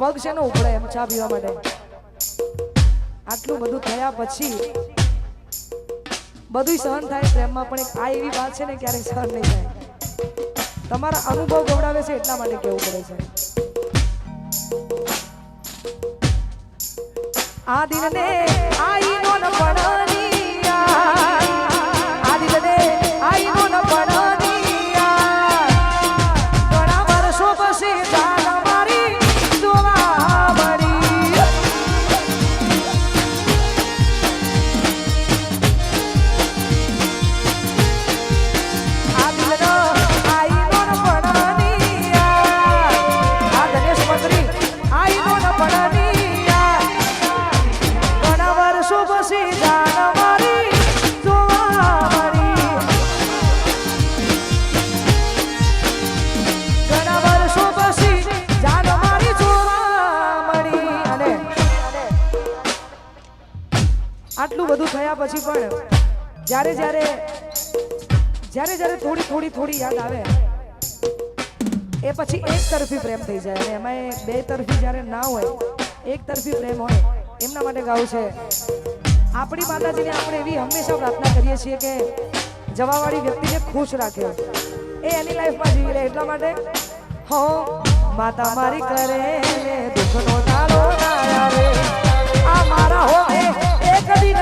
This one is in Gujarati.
પગ છે ને ઉપડે એમ ચા પીવા માટે? આટલું બધું થયા પછી બધું સહન થાય પ્રેમમાં, પણ આ એવી વાત છે ને ક્યારેક સહન નહીં થાય. તમારા અનુભવ ગવડાવે છે એટલા માટે કેવું પડે છે. આ દિનને આઈનો ન પડનિયા આટલું બધું થયા પછી પણ જ્યારે જ્યારે જ્યારે જ્યારે થોડી થોડી થોડી યાદ આવે, એ પછી એક તરફી પ્રેમ થઈ જાય અને એમાં બે તરફી જ્યારે ના હોય, એક તરફી પ્રેમ હોય, એમના માટે ગાવું છે. આપણી માતાજીને આપણે એવી હંમેશા પ્રાર્થના કરીએ છીએ કે જવાવાળી વ્યક્તિને ખુશ રાખે. એ એની લાઈફમાં જીવી લે એટલા માટે, હો, માતા મારી કરે દુઃખનો તારો ના આવે આ મારા હો એ Déjame